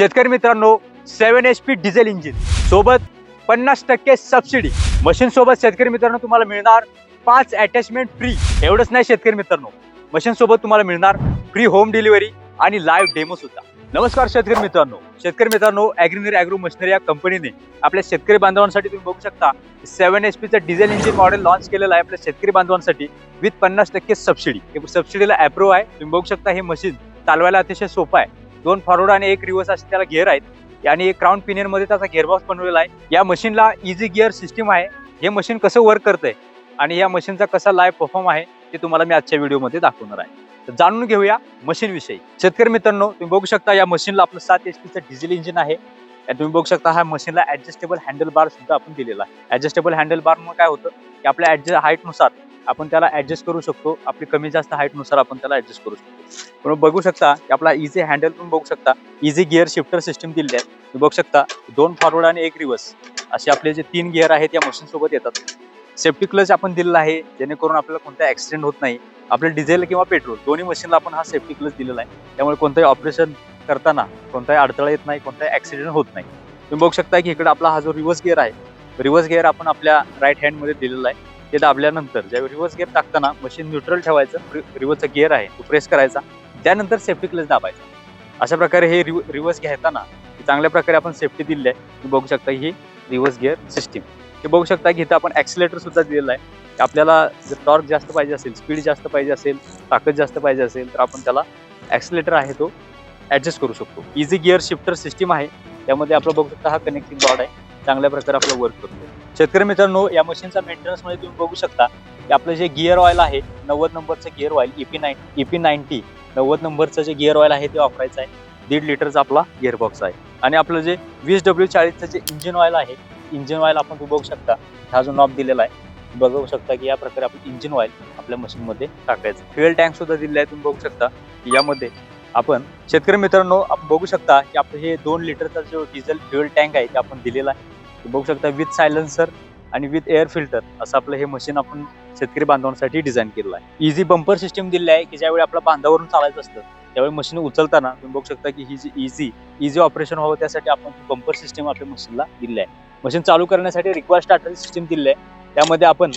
शेतकरी मित्रांनो seven H P diesel engine सोबत पन्नास टक्के सबसिडी मशीन सोबत शेतकरी मित्रांनो तुम्हाला मिळणार पाच अटॅचमेंट फ्री एवढंच नाही शेतकरी मित्रांनो. मशीन सोबत तुम्हाला मिळणार फ्री होम डिलिव्हरी आणि लाईव्ह डेमो सुद्धा. नमस्कार शेतकरी मित्रांनो. शेतकरी मित्रांनो अॅग्रिनरी अॅग्रो मशिनरी या कंपनीने आपल्या शेतकरी बांधवांसाठी तुम्ही बघू शकता सेव्हन एच पीचं डिझेल इंजिन मॉडेल लॉन्च केलेलं आहे आपल्या शेतकरी बांधवांसाठी विथ पन्नास टक्के सबसिडी सबसिडीला अप्रूव्ह आहे. तुम्ही बघू शकता हे मशीन चालवायला अतिशय सोपं आहे. दोन फॉरवर्ड आणि एक रिव्हर्स असे त्याला गिअर आहेत. आणि एक क्राऊन पिनियनमध्ये त्याचा गिअरबॉक्स बनवलेला आहे. या मशीनला इझी गिअर सिस्टीम आहे. हे मशीन कसं वर्क करतंय आणि या मशीनचा कसा लाईव्ह परफॉर्म आहे ते तुम्हाला मी आजच्या व्हिडिओमध्ये दाखवणार आहे. तर जाणून घेऊया मशीनविषयी शेतकरी मित्रांनो तुम्ही बघू शकता या मशीनला आपलं सात एच पीचं डिझेल इंजिन आहे. आणि तुम्ही बघू शकता हा मशीनला ऍडजस्टेबल हँडल बार सुद्धा आपण दिलेला आहे. ऍडजस्टेबल हँडल बार मग काय होतं? की आपल्या ऍडजस्ट हाईटनुसार आपण त्याला ऍडजस्ट करू शकतो. आपली कमी जास्त हाईटनुसार आपण त्याला ऍडजस्ट करू शकतो. पण बघू शकता की आपला इझी हँडल पण बघू शकता. इझी गिअर शिफ्टर सिस्टीम दिलेली आहे. तुम्ही बघू शकता दोन फॉरवर्ड आणि एक रिव्हर्स असे आपले जे तीन गिअर आहेत या मशीन सोबत येतात. सेफ्टी क्लच आपण दिलेला आहे जेणेकरून आपल्याला कोणता ऍक्सिडेंट होत नाही. आपलं डिझेल किंवा पेट्रोल दोन्ही मशीनला आपण हा सेफ्टी क्लच दिलेला आहे. त्यामुळे कोणताही ऑपरेशन करताना कोणताही अडथळा येत नाही कोणताही ऍक्सिडेंट होत नाही. तुम्ही बघू शकता की इकडे आपला हा जो रिव्हर्स गिअर आहे रिव्हर्स गिअर आपण आपल्या राईट हँडमध्ये दिलेला आहे. ते दाबल्यानंतर ज्यावेळी रिव्हर्स गिअर टाकताना मशीन न्यूट्रल ठेवायचं रिव्हर्सचा गिअर आहे तो प्रेस करायचा त्यानंतर सेफ्टी क्लच दाबायचा. अशा प्रकारे हे रिव्हर्स घेताना चांगल्या प्रकारे आपण सेफ्टी दिलेली आहे तुम्ही बघू शकता ही रिव्हर्स गिअर सिस्टीम हे बघू शकता की इथं आपण ॲक्सिलेटर सुद्धा दिलेला आहे. की आपल्याला जर टॉर्क जास्त पाहिजे असेल स्पीड जास्त पाहिजे असेल ताकद जास्त पाहिजे असेल तर आपण त्याला ॲक्सिलेटर आहे तो ॲडजस्ट करू शकतो. इझी गिअर शिफ्टर सिस्टीम आहे. त्यामध्ये आपलं बघू शकता हा कनेक्टिंग बॉर्ड आहे. चांगल्या प्रकारे आपलं वर्क करतो. शेतकरी मित्रांनो या मशीनचा मेंटेनन्समध्ये तुम्ही बघू शकता की आपलं जे गिअर ऑइल आहे नव्वद नंबरचं gear oil EP nine EP ninety नव्वद नंबरचं जे गिअर ऑइल आहे ते वापरायचं आहे. दीड लिटरचा आपला गिअर बॉक्स आहे. आणि आपलं जे वीस डब्ल्यू चाळीसचं जे इंजिन ऑइल आहे इंजिन ऑइल आपण तुम्ही बघू शकता. हा जो नॉब दिलेला आहे बघू शकता की या प्रकारे आपण इंजिन ऑइल आपल्या मशीनमध्ये टाकायचं. फ्युएल टँक सुद्धा दिलेला आहे तुम्ही बघू शकता. की यामध्ये आपण शेतकरी मित्रांनो आपण बघू शकता की आपलं हे दोन लिटरचा जो डिझेल फ्युएल टँक आहे ते आपण दिलेला आहे. बघू शकता विथ सायलन्सर आणि विथ एअर फिल्टर असं आपलं हे मशीन आपण शेतकरी बांधवांसाठी डिझाईन केलेलं आहे. इझी बंपर सिस्टीम दिली आहे की ज्यावेळी आपल्या बांधावरून चालायचं असतं त्यावेळी मशीन उचलताना तुम्ही बघू शकता की ही जी इझी इझी ऑपरेशन व्हावं त्यासाठी आपण बंपर सिस्टीम आपल्या मशीनला दिली आहे. मशीन चालू करण्यासाठी रिक्वायर स्टार्टर सिस्टीम दिली आहे. त्यामध्ये आपण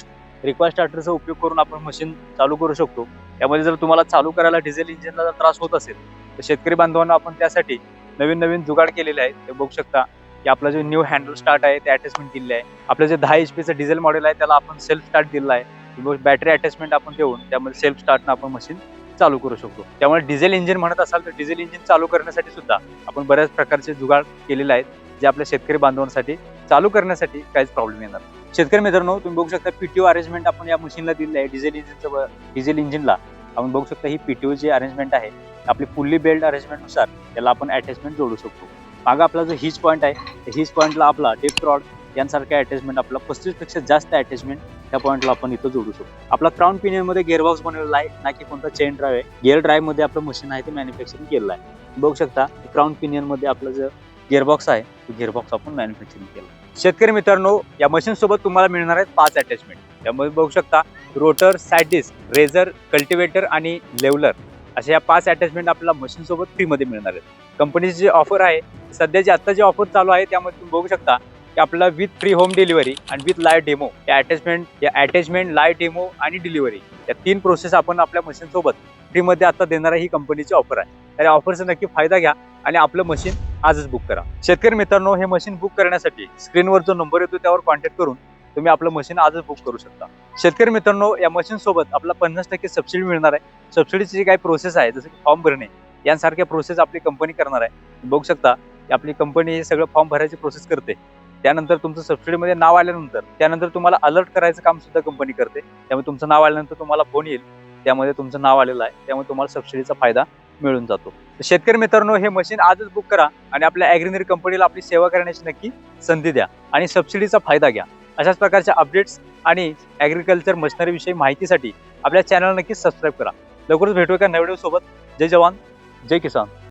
रिक्वायर स्टार्टरचा उपयोग करून आपण मशीन चालू करू शकतो. त्यामध्ये जर तुम्हाला चालू करायला डिझेल इंजिनला जर त्रास होत असेल तर शेतकरी बांधवांना आपण त्यासाठी नवीन नवीन जुगाड केलेले आहे. ते बघू शकता की आपला जो न्यू हँडल स्टार्ट आहे ते अटॅचमेंट दिले आहे. आपलं जे दहा एच पीचं डिझेल मॉडेल आहे त्याला आपण सेल्फ स्टार्ट दिला आहे. बॅटरी अटॅचमेंट आपण देऊन त्यामध्ये सेल्फ स्टार्टनं आपण मशीन चालू करू शकतो. त्यामुळे डिझेल इंजिन म्हणत असाल तर डिझेल इंजिन चालू करण्यासाठी सुद्धा आपण बऱ्याच प्रकारचे जुगाड केलेले आहेत जे आपल्या शेतकरी बांधवांसाठी चालू करण्यासाठी काहीच प्रॉब्लेम येणार शेतकरी मित्रांनो तुम्ही बघू शकता पीटीओ अरेंजमेंट आपण या मशीनला दिलेलं आहे. डिझेल इंजिनचं डिझेल इंजिनला आपण बघू शकता ही पीटीओ जी अरेंजमेंट आहे. आपली फुल्ली बेल्ट अरेंजमेंटनुसार त्याला आपण अटॅचमेंट जोडू शकतो. मागं आपला जो हिज पॉईंट आहे त्या पॉईंटला आपला डेप रॉड यांसारख्या अटॅचमेंट आपला पस्तीसपेक्षा जास्त अटॅचमेंट त्या पॉईंटला आपण इथं जोडू शकतो. आपला क्राऊन पिनियनमध्ये गेअरबॉक्स बनवलेला आहे ना की कोणता चेन ड्राईव्ह आहे. गिअर ड्राईव्हमध्ये आपलं मशीन आहे ते मॅन्युफॅक्चरिंग केलेलं आहे. बघू शकता क्राऊन पिनियनमध्ये आपलं जो गिअरबॉक्स आहे तो गिअरबॉक्स आपण मॅन्युफॅक्चरिंग केलं शेतकरी मित्रांनो या मशीनसोबत तुम्हाला मिळणार आहेत पाच अटॅचमेंट त्यामध्ये बघू शकता रोटर सायटिस रेझर कल्टिवेटर आणि लेवलर अशा या पाच अटॅचमेंट आपल्याला मशीनसोबत फ्रीमध्ये मिळणार आहेत. कंपनीची जी ऑफर आहे सध्या जे आत्ता जी ऑफर चालू आहे त्यामध्ये तुम्ही बघू शकता की आपल्याला विथ फ्री होम डिलिव्हरी आणि विथ लाईव्ह डेमो या अटॅचमेंट या अटॅचमेंट लाईव्ह डेमो आणि डिलिव्हरी या तीन प्रोसेस आपण आपल्या मशीनसोबत फ्रीमध्ये आता देणारा ही कंपनीची ऑफर आहे. तर या ऑफरचा नक्की फायदा घ्या आणि आपलं मशीन आजच बुक करा. शेतकरी मित्रांनो हे मशीन बुक करण्यासाठी स्क्रीनवर जो नंबर येतो त्यावर कॉन्टॅक्ट करून तुम्ही आपलं मशीन आजच बुक करू शकता. शेतकरी मित्रांनो या मशीन सोबत आपला पन्नास टक्के सबसिडी मिळणार आहे. सबसिडीची जी काही प्रोसेस आहे जसं की फॉर्म भरणे यांसारख्या प्रोसेस आपली कंपनी करणार आहे. बघू शकता की आपली कंपनी हे सगळं फॉर्म भरायची प्रोसेस करते. त्यानंतर तुमचं सबसिडीमध्ये नाव आल्यानंतर त्यानंतर तुम्हाला अलर्ट करायचं काम सुद्धा कंपनी करते. त्यामुळे तुमचं नाव आल्यानंतर तुम्हाला फोन येईल. त्यामध्ये तुमचं नाव आलेलं आहे. त्यामुळे तुम्हाला सबसिडीचा फायदा मिळून जातो. शेतकरी मित्रांनो हे मशीन आजच बुक करा आणि आपल्या ॲग्रिनरी कंपनीला आपली सेवा करण्याची नक्की संधी द्या आणि सबसिडीचा फायदा घ्या. अशाच प्रकारच्या अपडेट्स आणि ॲग्रिकल्चर मशिनरीविषयी माहितीसाठी आपल्या चॅनल नक्कीच सबस्क्राईब करा. लवकरच भेटू एका नवीन सोबत. जय जवान. जय किसान.